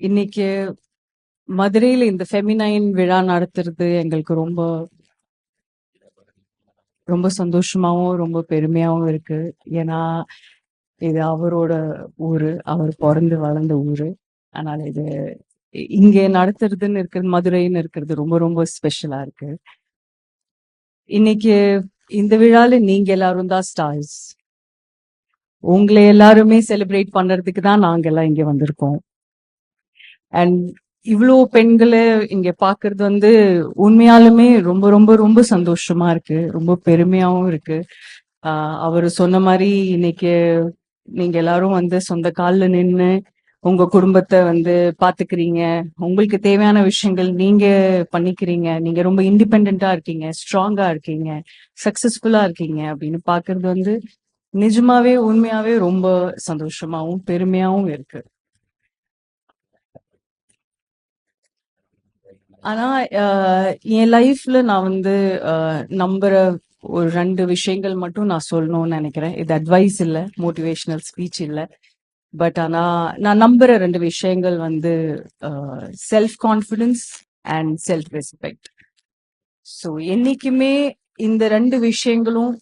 இன்னைக்கு மதுரையில இந்த ஃபெமினைன் விழா நடத்துறது எங்களுக்கு ரொம்ப ரொம்ப சந்தோஷமாவும் ரொம்ப பெருமையாவும் இருக்கு. ஏன்னா இது அவரோட ஊரு அவர் பிறந்து வளர்ந்த ஊரு. அதனால இது இங்கே இங்க நடத்துறதுன்னு இருக்கிறது மதுரைன்னு இருக்கிறது ரொம்ப ரொம்ப ஸ்பெஷலா இருக்கு. இன்னைக்கு இந்த விழால நீங்க எல்லாரும் தான் ஸ்டார்ஸ் உங்களை எல்லாருமே செலிப்ரேட் பண்றதுக்கு தான் நாங்க எல்லாம் இங்க வந்திருக்கோம். அண்ட் இவ்வளோ பெண்களை இங்க பாக்குறது வந்து உண்மையாலுமே ரொம்ப ரொம்ப ரொம்ப சந்தோஷமா இருக்கு. ரொம்ப பெருமையாவும் இருக்கு. ஆஹ் அவரு சொன்ன மாதிரி இன்னைக்கு நீங்க எல்லாரும் வந்து சொந்த கால்ல நின்னு உங்க குடும்பத்தை வந்து பாத்துக்கிறீங்க. உங்களுக்கு தேவையான விஷயங்கள் நீங்க பண்ணிக்கிறீங்க. நீங்க ரொம்ப இண்டிபெண்டா இருக்கீங்க ஸ்ட்ராங்கா இருக்கீங்க சக்சஸ்ஃபுல்லா இருக்கீங்க அப்படின்னு பாக்குறது வந்து நிஜமாவே உண்மையாவே ரொம்ப சந்தோஷமாவும் பெருமையாவும் இருக்கு. ஆனா ஆஹ் என் லைஃப்ல நான் வந்து ஆஹ் நம்புற ஒரு ரெண்டு விஷயங்கள் மட்டும் நான் சொல்லணும்னு நினைக்கிறேன். இது அட்வைஸ் இல்ல மோட்டிவேஷனல் ஸ்பீச் இல்ல. பட் ஆனா நான் நம்புற ரெண்டு விஷயங்கள் வந்து self confidence and self respect so என்னைக்குமே இந்த ரெண்டு விஷயங்களும்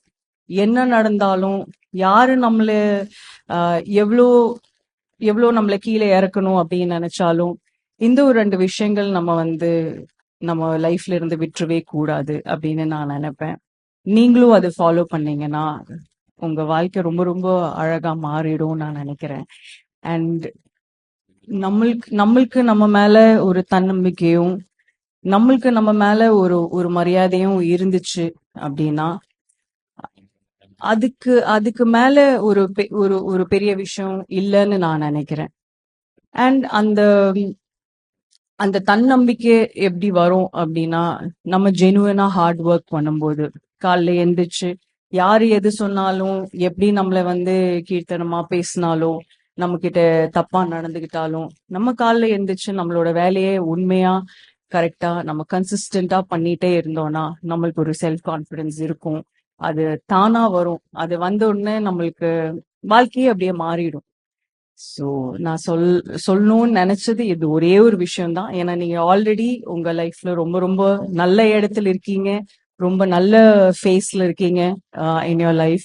என்ன நடந்தாலும் யாரு நம்மள ஆஹ் எவ்வளோ எவ்வளோ நம்மள கீழே இறக்கணும் அப்படின்னு நினைச்சாலும் இந்த ஒரு ரெண்டு விஷயங்கள் நம்ம வந்து நம்ம லைஃப்ல இருந்து விட்டுறவே கூடாது அப்படின்னு நான் நினைப்பேன். நீங்களும் அதை ஃபாலோ பண்ணீங்கன்னா உங்க வாழ்க்கை ரொம்ப ரொம்ப அழகா மாறிடும் நான் நினைக்கிறேன். அண்ட் நம்மளுக்கு நம்மளுக்கு நம்ம மேல ஒரு தன்னம்பிக்கையும் நம்மளுக்கு நம்ம மேல ஒரு ஒரு மரியாதையும் இருந்துச்சு அப்படின்னா அதுக்கு அதுக்கு மேல ஒரு பெ- ஒரு ஒரு பெரிய விஷயம் இல்லைன்னு நான் நினைக்கிறேன். அண்ட் அந்த அந்த தன்னம்பிக்கை எப்படி வரும் அப்படின்னா நம்ம ஜெனுவனா ஹார்ட் ஒர்க் பண்ணும்போது. காலைல எந்திரிச்சு யாரு எது சொன்னாலும் எப்படி நம்மள வந்து கீர்த்தனமா பேசினாலும் நம்ம கிட்ட தப்பா நடந்துகிட்டாலும் நம்ம காலைல எந்திரிச்சு நம்மளோட வேலையை உண்மையா கரெக்டா நம்ம கன்சிஸ்டண்டா பண்ணிட்டே இருந்தோம்னா நம்மளுக்கு ஒரு செல்ஃப் கான்பிடன்ஸ் இருக்கும். அது தானா வரும். அது வந்த உடனே நம்மளுக்கு வாழ்க்கையே அப்படியே மாறிடும். சோ நான் சொல் சொல்லணும்னு நினைச்சது இது ஒரே ஒரு விஷயம் தான் ஏன்னா நீங்க ஆல்ரெடி உங்க லைஃப்ல ரொம்ப ரொம்ப நல்ல இடத்துல இருக்கீங்க. ரொம்ப நல்ல ஃபேஸ்ல இருக்கீங்க in your life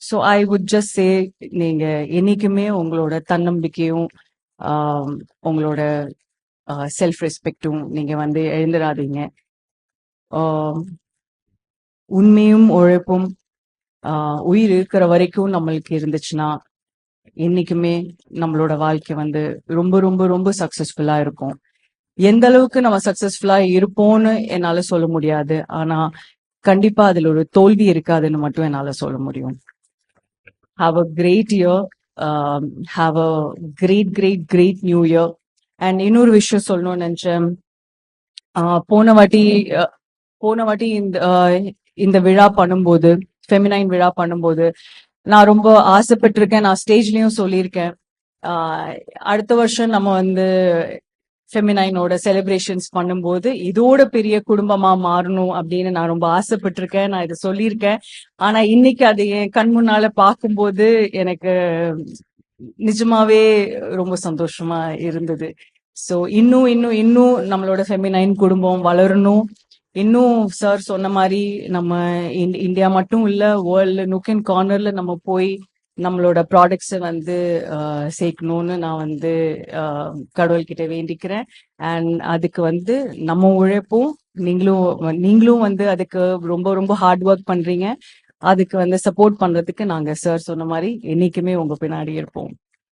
so I would just say நீங்க என்னைக்குமே உங்களோட தன்னம்பிக்கையும் ஆஹ் உங்களோட செல்ஃப் ரெஸ்பெக்டும் நீங்க வந்து எழுந்துடாதீங்க உண்மையும் உழைப்பும் ஆஹ் உயிர் இருக்கிற வரைக்கும் நம்மளுக்கு இருந்துச்சுன்னா என்னைக்குமே நம்மளோட வாழ்க்கை வந்து ரொம்ப ரொம்ப ரொம்ப சக்சஸ்ஃபுல்லா இருக்கும். எந்த அளவுக்கு நம்ம சக்சஸ்ஃபுல்லா இருப்போம்னு என்னால சொல்ல முடியாது. ஆனா கண்டிப்பா அதுல ஒரு தோல்வி இருக்காதுன்னு மட்டும் என்னால சொல்ல முடியும். Have a great year have a great great great new year and இன்னொரு விஷயம் சொல்லணும்னு நினைச்சேன். ஆஹ் போன வாட்டி போன வாட்டி இந்த ஆஹ், இந்த விழா பண்ணும்போது ஃபெமினைன் விழா பண்ணும்போது நான் ரொம்ப ஆசைப்பட்டிருக்கேன். நான் ஸ்டேஜ்லயும் சொல்லியிருக்கேன். ஆஹ், அடுத்த வருஷம் நம்ம வந்து ஃபெமினைனோட செலிப்ரேஷன்ஸ் பண்ணும்போது இதோட பெரிய குடும்பமா மாறணும் அப்படின்னு நான் ரொம்ப ஆசைப்பட்டிருக்கேன். நான் இதை சொல்லியிருக்கேன். ஆனா இன்னைக்கு அது என் கண் முன்னால பார்க்கும்போது எனக்கு நிஜமாவே ரொம்ப சந்தோஷமா இருந்தது. சோ இன்னும் இன்னும் இன்னும் நம்மளோட ஃபெமினைன் குடும்பம் வளரணும். இன்னும் சார் சொன்ன மாதிரி நம்ம இந்தியா மட்டும் இல்ல வேர்ல்டு நுக் அண்ட் கார்னர்ல நம்ம போய் நம்மளோட ப்ராடக்ட்ஸை வந்து சேர்க்கணும்னு நான் வந்து கடவுள்கிட்ட வேண்டிக்கிறேன். அண்ட் அதுக்கு வந்து நம்ம உழைப்பும். நீங்களும் நீங்களும் வந்து அதுக்கு ரொம்ப ரொம்ப ஹார்ட் ஒர்க் பண்றீங்க. அதுக்கு வந்து சப்போர்ட் பண்றதுக்கு நாங்க சார் சொன்ன மாதிரி என்னைக்குமே உங்க பின்னாடி இருப்போம்.